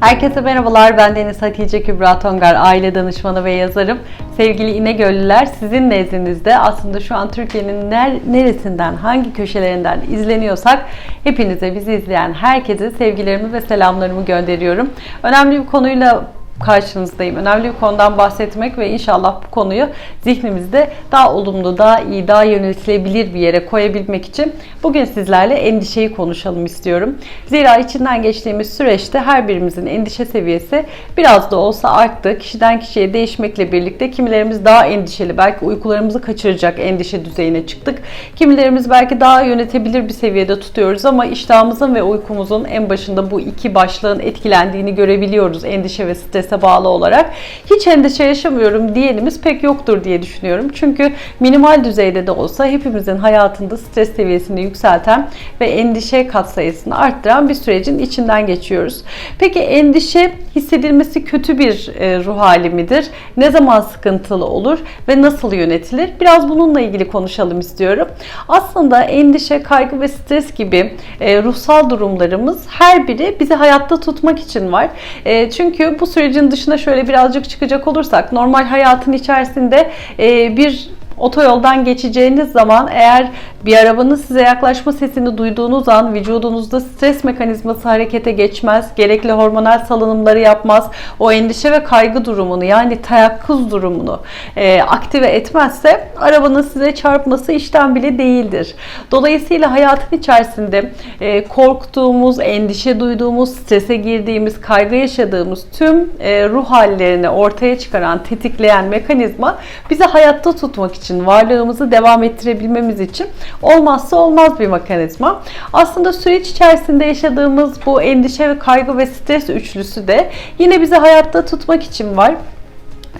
Herkese merhabalar. Ben Deniz Hatice Kübra Tongar, aile danışmanı ve yazarım. Sevgili İnegöllüler, sizin nezdinizde aslında şu an Türkiye'nin ner- neresinden, hangi köşelerinden izleniyorsak hepinize, bizi izleyen herkese sevgilerimi ve selamlarımı gönderiyorum. Önemli bir konuyla karşınızdayım. Önemli bir konudan bahsetmek ve inşallah bu konuyu zihnimizde daha olumlu, daha iyi, daha yönetilebilir bir yere koyabilmek için bugün sizlerle endişeyi konuşalım istiyorum. Zira içinden geçtiğimiz süreçte her birimizin endişe seviyesi biraz da olsa arttı. Kişiden kişiye değişmekle birlikte kimilerimiz daha endişeli, belki uykularımızı kaçıracak endişe düzeyine çıktık. Kimilerimiz belki daha yönetebilir bir seviyede tutuyoruz ama iştahımızın ve uykumuzun en başında bu iki başlığın etkilendiğini görebiliyoruz endişe ve strese bağlı olarak. Hiç endişe yaşamıyorum diyenimiz pek yoktur diye düşünüyorum. Çünkü minimal düzeyde de olsa hepimizin hayatında stres seviyesini yükselten ve endişe katsayısını arttıran bir sürecin içinden geçiyoruz. Peki endişe hissedilmesi kötü bir e, ruh hali midir? Ne zaman sıkıntılı olur ve nasıl yönetilir? Biraz bununla ilgili konuşalım istiyorum. Aslında endişe, kaygı ve stres gibi e, ruhsal durumlarımız her biri bizi hayatta tutmak için var. E, çünkü bu sürecin dışına şöyle birazcık çıkacak olursak normal hayatın içerisinde e, bir otoyoldan geçeceğiniz zaman eğer bir arabanın size yaklaşma sesini duyduğunuz an vücudunuzda stres mekanizması harekete geçmez, gerekli hormonal salınımları yapmaz, o endişe ve kaygı durumunu yani teyakkuz durumunu e, aktive etmezse arabanın size çarpması işten bile değildir. Dolayısıyla hayatın içerisinde e, korktuğumuz, endişe duyduğumuz, strese girdiğimiz, kaygı yaşadığımız tüm e, ruh hallerini ortaya çıkaran, tetikleyen mekanizma bizi hayatta tutmak için, varlığımızı devam ettirebilmemiz için olmazsa olmaz bir mekanizma. Aslında süreç içerisinde yaşadığımız bu endişe ve kaygı ve stres üçlüsü de yine bizi hayatta tutmak için var.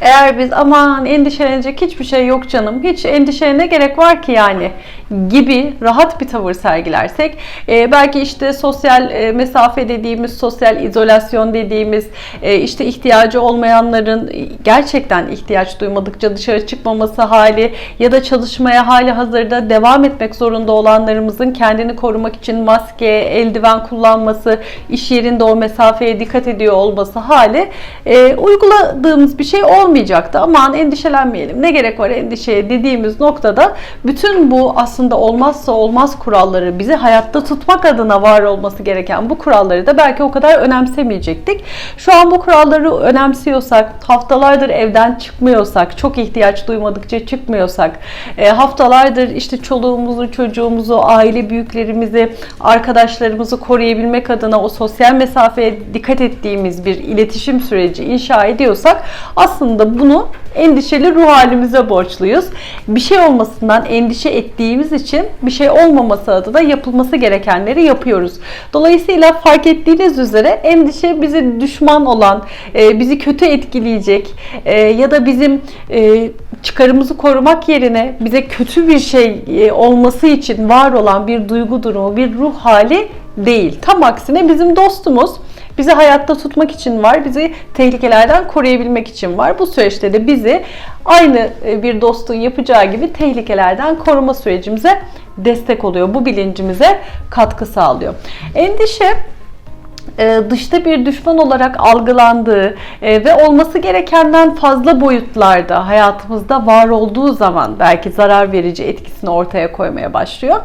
Eğer biz aman endişelenecek hiçbir şey yok canım, hiç endişeye ne gerek var ki yani gibi rahat bir tavır sergilersek e, belki işte sosyal e, mesafe dediğimiz, sosyal izolasyon dediğimiz e, işte ihtiyacı olmayanların gerçekten ihtiyaç duymadıkça dışarı çıkmaması hali ya da çalışmaya hali hazırda devam etmek zorunda olanlarımızın kendini korumak için maske, eldiven kullanması, iş yerinde o mesafeye dikkat ediyor olması hali e, uyguladığımız bir şey olmayacaktı. Aman endişelenmeyelim ne gerek var endişeye dediğimiz noktada bütün bu aslında olmazsa olmaz kuralları bizi hayatta tutmak adına var olması gereken bu kuralları da belki o kadar önemsemeyecektik. Şu an bu kuralları önemsiyorsak, haftalardır evden çıkmıyorsak, çok ihtiyaç duymadıkça çıkmıyorsak, e, haftalardır işte çoluğumuzu, çocuğumuzu, aile büyüklerimizi, arkadaşlarımızı koruyabilmek adına o sosyal mesafeye dikkat ettiğimiz bir iletişim süreci inşa ediyorsak aslında bunu endişeli ruh halimize borçluyuz. Bir şey olmasından endişe ettiğimiz için bir şey olmaması adına yapılması gerekenleri yapıyoruz. Dolayısıyla fark ettiğiniz üzere endişe bizi düşman olan, e, bizi kötü etkileyecek e, ya da bizim e, çıkarımızı korumak yerine bize kötü bir şey olması için var olan bir duygu durumu, bir ruh hali değil. Tam aksine bizim dostumuz bizi hayatta tutmak için var, bizi tehlikelerden koruyabilmek için var. Bu süreçte de bizi aynı bir dostun yapacağı gibi tehlikelerden koruma sürecimize destek oluyor. Bu bilincimize katkı sağlıyor. Endişe dışta bir düşman olarak algılandığı ve olması gerekenden fazla boyutlarda hayatımızda var olduğu zaman belki zarar verici etkisini ortaya koymaya başlıyor.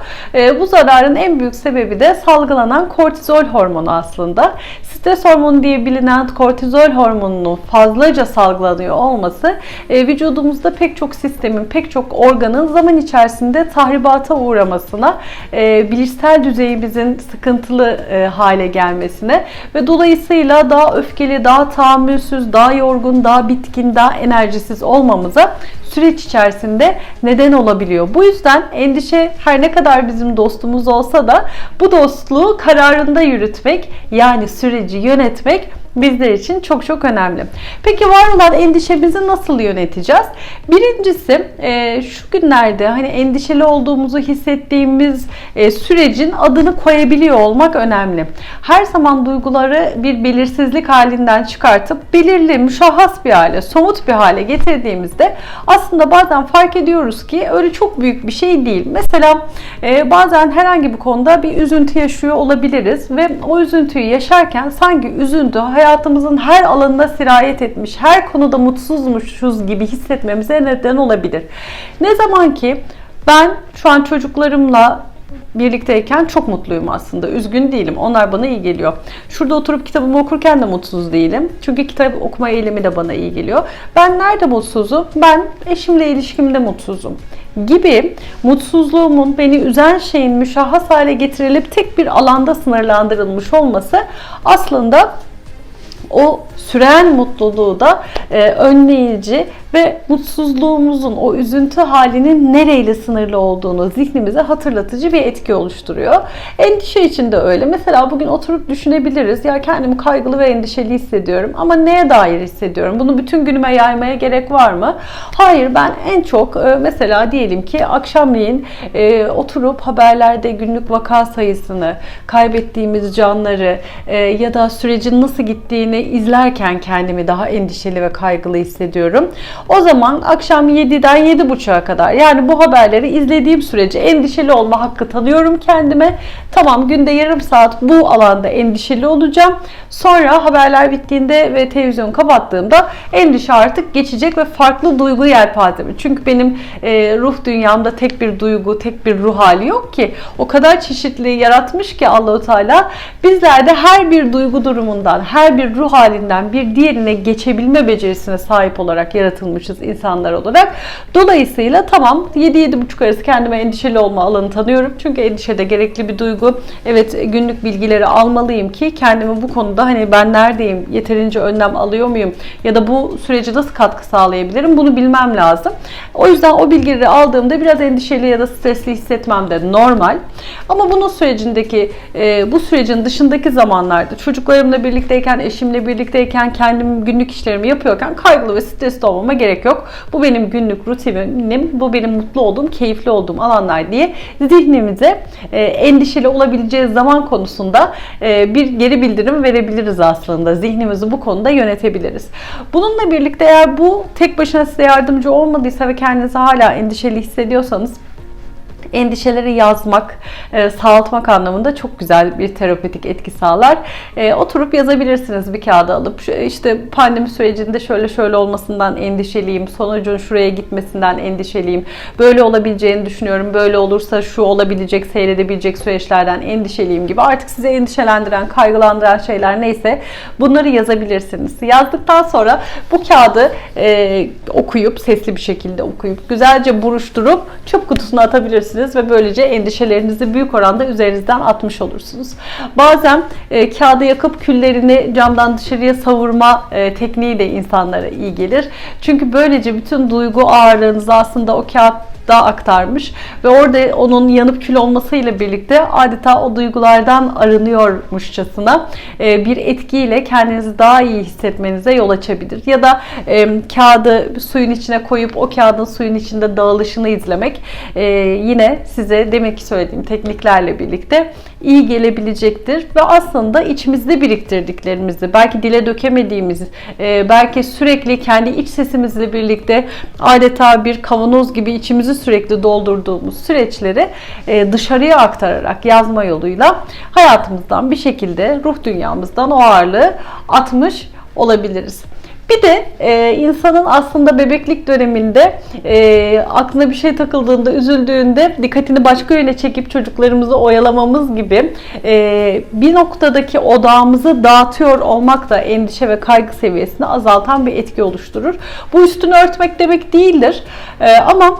Bu zararın en büyük sebebi de salgılanan kortizol hormonu aslında. Stres hormonu diye bilinen kortizol hormonunun fazlaca salgılanıyor olması vücudumuzda pek çok sistemin, pek çok organın zaman içerisinde tahribata uğramasına, bilişsel düzeyimizin sıkıntılı hale gelmesine ve dolayısıyla daha öfkeli, daha tahammülsüz, daha yorgun, daha bitkin, daha enerjisiz olmamıza süreç içerisinde neden olabiliyor. Bu yüzden endişe her ne kadar bizim dostumuz olsa da bu dostluğu kararında yürütmek yani süreci yönetmek bizler için çok çok önemli. Peki var olan endişemizi nasıl yöneteceğiz? Birincisi e, şu günlerde hani endişeli olduğumuzu hissettiğimiz e, sürecin adını koyabiliyor olmak önemli. Her zaman duyguları bir belirsizlik halinden çıkartıp belirli, müşahhas bir hale, somut bir hale getirdiğimizde aslında bazen fark ediyoruz ki öyle çok büyük bir şey değil. Mesela e, bazen herhangi bir konuda bir üzüntü yaşıyor olabiliriz ve o üzüntüyü yaşarken sanki üzüntü hayat hayatımızın her alanına sirayet etmiş, her konuda mutsuzmuşuz gibi hissetmemize neden olabilir. Ne zaman ki ben şu an çocuklarımla birlikteyken çok mutluyum aslında. Üzgün değilim. Onlar bana iyi geliyor. Şurada oturup kitabımı okurken de mutsuz değilim. Çünkü kitap okuma eylemi de bana iyi geliyor. Ben nerede mutsuzum? Ben eşimle ilişkimde mutsuzum gibi mutsuzluğumun beni üzen şeyin müşahhas hale getirilip tek bir alanda sınırlandırılmış olması aslında o süren mutluluğu da e, önleyici ve mutsuzluğumuzun, o üzüntü halinin nereyle sınırlı olduğunu zihnimize hatırlatıcı bir etki oluşturuyor. Endişe için de öyle. Mesela bugün oturup düşünebiliriz. Ya kendimi kaygılı ve endişeli hissediyorum ama neye dair hissediyorum? Bunu bütün günüme yaymaya gerek var mı? Hayır ben en çok e, mesela diyelim ki akşamleyin e, oturup haberlerde günlük vaka sayısını, kaybettiğimiz canları e, ya da sürecin nasıl gittiğini izlerken kendimi daha endişeli ve kaygılı hissediyorum. O zaman akşam 7'den 7.30'a kadar yani bu haberleri izlediğim sürece endişeli olma hakkı tanıyorum kendime. Tamam günde yarım saat bu alanda endişeli olacağım. Sonra haberler bittiğinde ve televizyon kapattığımda endişe artık geçecek ve farklı duygu yelpazemi. Çünkü benim e, ruh dünyamda tek bir duygu, tek bir ruh hali yok ki. O kadar çeşitli yaratmış ki Allahu Teala bizler de her bir duygu durumundan, her bir ruh halinden bir diğerine geçebilme becerisine sahip olarak yaratılmışız insanlar olarak. Dolayısıyla tamam 7-7.30 arası kendime endişeli olma alanı tanıyorum. Çünkü endişe de gerekli bir duygu. Evet günlük bilgileri almalıyım ki kendimi bu konuda hani ben neredeyim, yeterince önlem alıyor muyum ya da bu sürece nasıl katkı sağlayabilirim bunu bilmem lazım. O yüzden o bilgileri aldığımda biraz endişeli ya da stresli hissetmem de normal. Ama bunun sürecindeki e, bu sürecin dışındaki zamanlarda çocuklarımla birlikteyken, eşimle birlikteyken, kendim günlük işlerimi yapıyorken kaygılı ve stresli olmama gerek yok. Bu benim günlük rutinim, bu benim mutlu olduğum, keyifli olduğum alanlar diye zihnimize e, endişeli olabileceği zaman konusunda e, bir geri bildirim verebiliriz aslında. Zihnimizi bu konuda yönetebiliriz. Bununla birlikte eğer bu tek başına size yardımcı olmadıysa ve kendinizi hala endişeli hissediyorsanız endişeleri yazmak, e, sağaltmak anlamında çok güzel bir terapötik etki sağlar. E, oturup yazabilirsiniz bir kağıda alıp. İşte pandemi sürecinde şöyle şöyle olmasından endişeliyim, sonucun şuraya gitmesinden endişeliyim, böyle olabileceğini düşünüyorum, böyle olursa şu olabilecek, seyredebilecek süreçlerden endişeliyim gibi. Artık sizi endişelendiren, kaygılandıran şeyler neyse bunları yazabilirsiniz. Yazdıktan sonra bu kağıdı e, okuyup, sesli bir şekilde okuyup, güzelce buruşturup çöp kutusuna atabilirsiniz ve böylece endişelerinizi büyük oranda üzerinizden atmış olursunuz. Bazen e, kağıdı yakıp küllerini camdan dışarıya savurma e, tekniği de insanlara iyi gelir. Çünkü böylece bütün duygu ağırlığınızı aslında o kağıt da aktarmış ve orada onun yanıp kül olmasıyla birlikte adeta o duygulardan arınıyormuşçasına e, bir etkiyle kendinizi daha iyi hissetmenize yol açabilir. Ya da e, kağıdı suyun içine koyup o kağıdın suyun içinde dağılışını izlemek e, yine size demek ki söylediğim tekniklerle birlikte iyi gelebilecektir ve aslında içimizde biriktirdiklerimizi belki dile dökemediğimiz belki sürekli kendi iç sesimizle birlikte adeta bir kavanoz gibi içimizi sürekli doldurduğumuz süreçleri e, dışarıya aktararak yazma yoluyla hayatımızdan bir şekilde ruh dünyamızdan o ağırlığı atmış olabiliriz. Bir de e, insanın aslında bebeklik döneminde e, aklına bir şey takıldığında, üzüldüğünde dikkatini başka yöne çekip çocuklarımızı oyalamamız gibi e, bir noktadaki odağımızı dağıtıyor olmak da endişe ve kaygı seviyesini azaltan bir etki oluşturur. Bu üstünü örtmek demek değildir. E, ama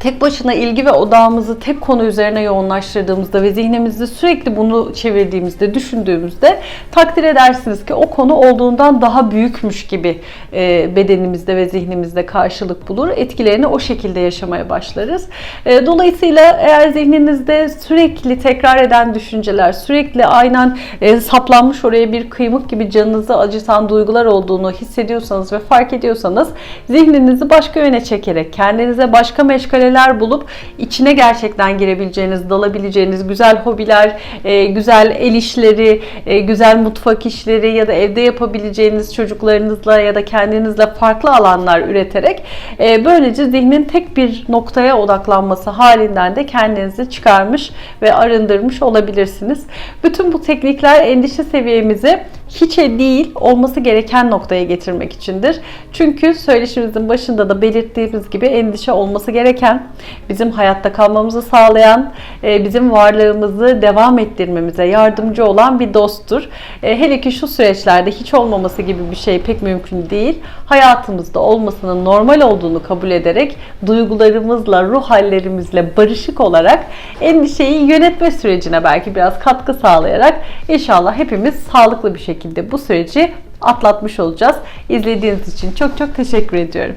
tek başına ilgi ve odağımızı tek konu üzerine yoğunlaştırdığımızda ve zihnimizde sürekli bunu çevirdiğimizde, düşündüğümüzde takdir edersiniz ki o konu olduğundan daha büyükmüş gibi e, bedenimizde ve zihnimizde karşılık bulur. Etkilerini o şekilde yaşamaya başlarız. E, dolayısıyla eğer zihninizde sürekli tekrar eden düşünceler, sürekli aynen e, saplanmış oraya bir kıymık gibi canınızı acıtan duygular olduğunu hissediyorsanız ve fark ediyorsanız zihninizi başka yöne çekerek, kendinize başka meşgale meseleler bulup içine gerçekten girebileceğiniz, dalabileceğiniz güzel hobiler, e, güzel el işleri, e, güzel mutfak işleri ya da evde yapabileceğiniz çocuklarınızla ya da kendinizle farklı alanlar üreterek e, böylece zihnin tek bir noktaya odaklanması halinden de kendinizi çıkarmış ve arındırmış olabilirsiniz. Bütün bu teknikler endişe seviyemizi hiçe değil olması gereken noktaya getirmek içindir. Çünkü söyleşimizin başında da belirttiğimiz gibi endişe olması gereken, bizim hayatta kalmamızı sağlayan, e, bizim varlığımızı devam ettirmemize yardımcı olan bir dosttur. E, Hele ki şu süreçlerde hiç olmaması gibi bir şey pek mümkün değil. Hayatımızda olmasının normal olduğunu kabul ederek duygularımızla, ruh hallerimizle barışık olarak endişeyi yönetme sürecine belki biraz katkı sağlayarak inşallah hepimiz sağlıklı bir şekilde bu süreci atlatmış olacağız. İzlediğiniz için çok çok teşekkür ediyorum.